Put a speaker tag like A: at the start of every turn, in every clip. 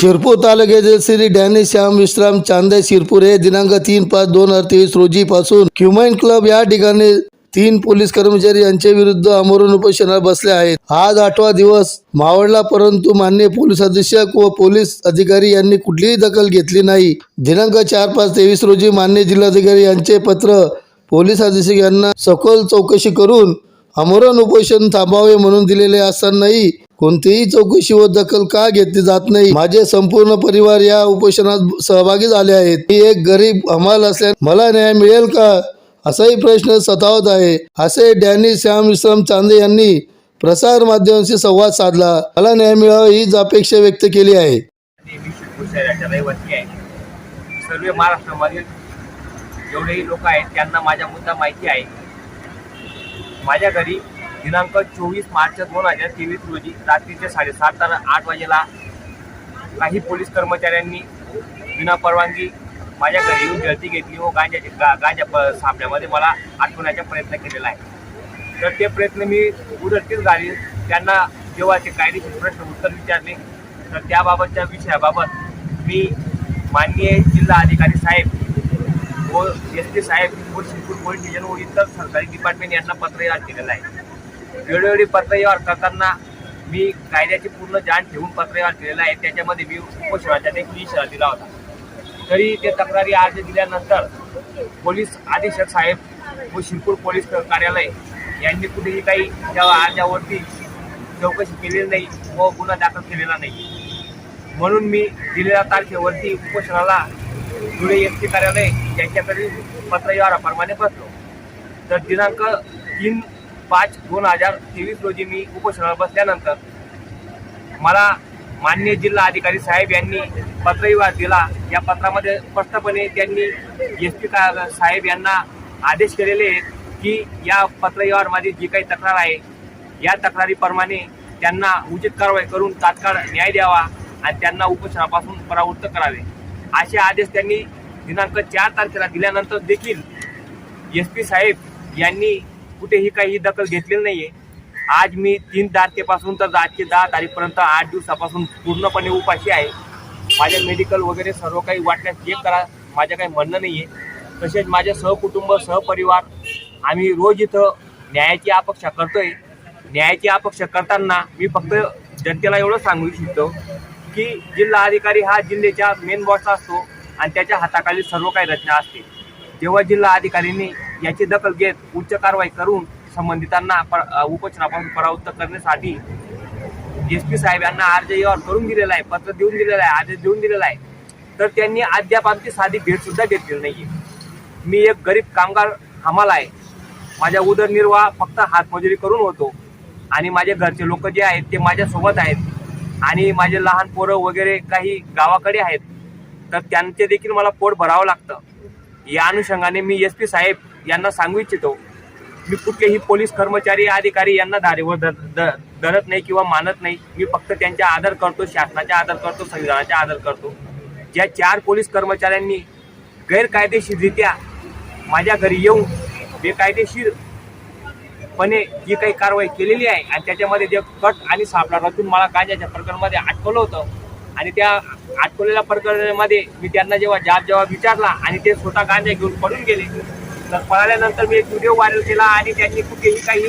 A: शिरपूर तालुक्यातील श्री डॅनिश श्याम विश्राम चांदे शिरपूर हे दिनांक तीन पाच दोन हजार तेवीस रोजी पासून क्युमाइन क्लब या ठिकाणी तीन पोलीस कर्मचारी यांच्या विरुद्ध आमरण उपोषणाला बसले आहेत. आज आठवा दिवस मावळला परंतु मान्य पोलीस अधीक्षक व पोलीस अधिकारी यांनी कुठलीही दखल घेतली नाही. दिनांक चार पाच तेवीस रोजी मान्य जिल्हाधिकारी यांचे पत्र पोलीस अधीक्षक यांना सखोल चौकशी करून आमरण उपोषण थांबावे म्हणून दिलेले असतानाही कोणतीही चौकशी व दखल का घेतली जात नाही. माझे संपूर्ण परिवार या उपोषणात सहभागी झाले आहेत. मी एक गरीब हमाल असल्याने मला न्याय मिळेल का? असाही प्रश्न सतावत आहे. असे डॅनी श्याम विश्राम चांदे यांनी प्रसार माध्यमांशी संवाद साधला. मला न्याय मिळावा हीच अपेक्षा व्यक्त केली आहे.
B: आहे सर्व महाराष्ट्रामधील जेवढेही लोक आहेत त्यांना माझा मुद्दा माहिती आहे. माझ्या घरी दिनांक चोवीस मार्च दोन हजार तेवीस रोजी रात्रीचे साडेसात तर आठ वाजेला काही पोलीस कर्मचाऱ्यांनी विना परवानगी माझ्या घरी येऊन गळती घेतली व गांजाची गा गांजा प सापण्यामध्ये मला आठवण्याचा प्रयत्न केलेला आहे. तर ते प्रयत्न मी उडतीच घाली त्यांना जेव्हा ते कायदेशीर प्रश्न उत्तर विचारले. तर त्याबाबतच्या विषयाबाबत मी माननीय जिल्हा अधिकारी साहेब व एस टी साहेब व शिरपूर पोलीस स्टेशन व इतर सरकारी डिपार्टमेंट यांना पत्र पत्रव्यवहार केलेलं आहे. वेळोवेळी पत्र पत्रव्यवहार करताना मी कायद्याची पूर्ण जाण ठेवून पत्रव्यवहार केलेला आहे. त्याच्यामध्ये मी उपशहराच्या देखील इशारा दिला होता. तरी ते तक्रारी अर्ज दिल्यानंतर पोलीस अधीक्षक साहेब व शिरपूर पोलीस कार्यालय यांनी कुठेही काही त्या अर्जावरती चौकशी केलेली नाही व गुन्हा दाखल केलेला नाही. म्हणून मी दिलेल्या तारखेवरती उपोषणाला धुळे एस टी कार्यालय यांच्याकडे पत्रव्यवहाराप्रमाणे बसलो. तर दिनांक तीन पाच दोन हजार तेवीस रोजी मी उपोषणावर बसल्यानंतर मला मान्य जिल्हा अधिकारी साहेब यांनी पत्रव्यवहार दिला. या पत्रामध्ये स्पष्टपणे त्यांनी एस पी साहेब यांना आदेश केलेले आहेत की या पत्रव्यवहारमध्ये जी काही तक्रार आहे या तक्रारीप्रमाणे त्यांना उचित कारवाई करून तात्काळ न्याय द्यावा आणि त्यांना उपोषणापासून परावृत्त करावे. असे आदेश त्यांनी दिनांक चार तारखेला दिल्यानंतर देखील एस पी साहेब यांनी कुठेही काही दखल घेतलेली नाहीये. आज मी तीन तारखेपासून तर आजचे दहा तारीखपर्यंत आठ दिवसापासून पूर्णपणे उपाशी आहे. माझे मेडिकल वगैरे सर्व काही वाटण्यास चेक करा. माझं काही म्हणणं नाही आहे तसेच माझे सहकुटुंब सहपरिवार आम्ही रोज इथं न्यायाची अपेक्षा करतोय. न्यायाची अपेक्षा करताना मी फक्त जनतेला एवढं सांगू इच्छितो की जिल्हा अधिकारी हा जिल्ह्याच्या मेन बॉस असतो आणि त्याच्या हाताखाली सर्व काही रचना असते. जेव्हा जिल्हा अधिकाऱ्यांनी याची दखल घेत उच्च कारवाई करून संबंधितांना उपोषणापासून परावृत्त करण्यासाठी एस पी साहेब यांना अर्ज व्यवहार करून दिलेला आहे पत्र देऊन दिलेलं आहे आदेश देऊन दिलेला आहे. तर त्यांनी अद्याप आमची साधी भेट सुद्धा घेतलेली नाहीये. मी एक गरीब कामगार हमाल आहे. माझ्या उदरनिर्वाह फक्त हातमजुरी करून होतो. आणि माझे घरचे लोक जे आहेत ते माझ्यासोबत आहेत. आणि माझे लहान पोरं वगैरे काही गावाकडे आहेत तर त्यांचे देखील मला पोट भरावं लागतं. या अनुषंगाने मी एस पी साहेब यांना सांगू इच्छितो मी कुठलेही पोलीस कर्मचारी अधिकारी यांना धारेवर धर धरत नाही किंवा मानत नाही. मी फक्त त्यांचा आदर करतो शासनाचा आदर करतो संविधानाचा आदर करतो. ज्या चार पोलीस कर्मचाऱ्यांनी गैरकायदेशीररित्या माझ्या घरी येऊन बेकायदेशीर पणे जी काही कारवाई केलेली आहे आणि त्याच्यामध्ये जे कट आणि सापळा रचून मला गांजाच्या प्रकरणामध्ये अटकवलं होतं. आणि त्या अटकवलेल्या प्रकरणामध्ये मी त्यांना जेव्हा जाब जेव्हा विचारला आणि ते स्वतः गांजा घेऊन पडून गेले. तर पळाल्यानंतर मी एक व्हिडिओ व्हायरल केला आणि त्यांनी कुठेही काही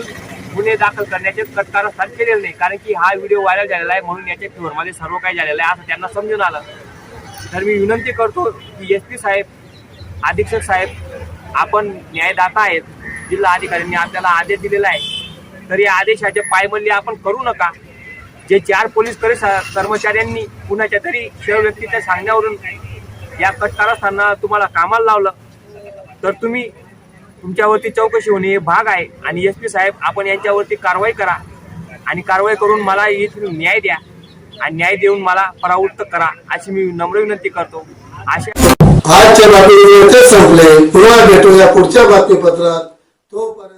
B: गुन्हे दाखल करण्याचे कारस्थान केलेलं नाही. कारण की हा व्हिडिओ व्हायरल झालेला आहे म्हणून याच्या फेवरमध्ये सर्व काही झालेलं आहे असं त्यांना समजून आलं. तर मी विनंती करतो की एस पी साहेब अधीक्षक साहेब आपण न्यायदाता आहेत. जिल्हा अधिकाऱ्यांनी आपल्याला आदेश दिलेला आहे. तर या आदेशाचे पायमल्ली आपण करू नका. जे चार पोलीस कर्मचाऱ्यांनी कुणाच्या तरी शिव व्यक्तीच्या सांगण्यावरून या कटकारस्थांना तुम्हाला कामाला लावलं तर तुम्ही तुमच्यावरती चौकशी होणे हे भाग आहे. आणि एस पी साहेब आपण यांच्यावरती कारवाई करा. आणि कारवाई करून मला इथून न्याय द्या. आणि न्याय देऊन मला परावृत्त करा अशी मी नम्र विनंती करतो. अशा
A: आजच्या बातमी संपले. पुन्हा भेटूया पुढच्या बातमीपत्रात. तोपर्यंत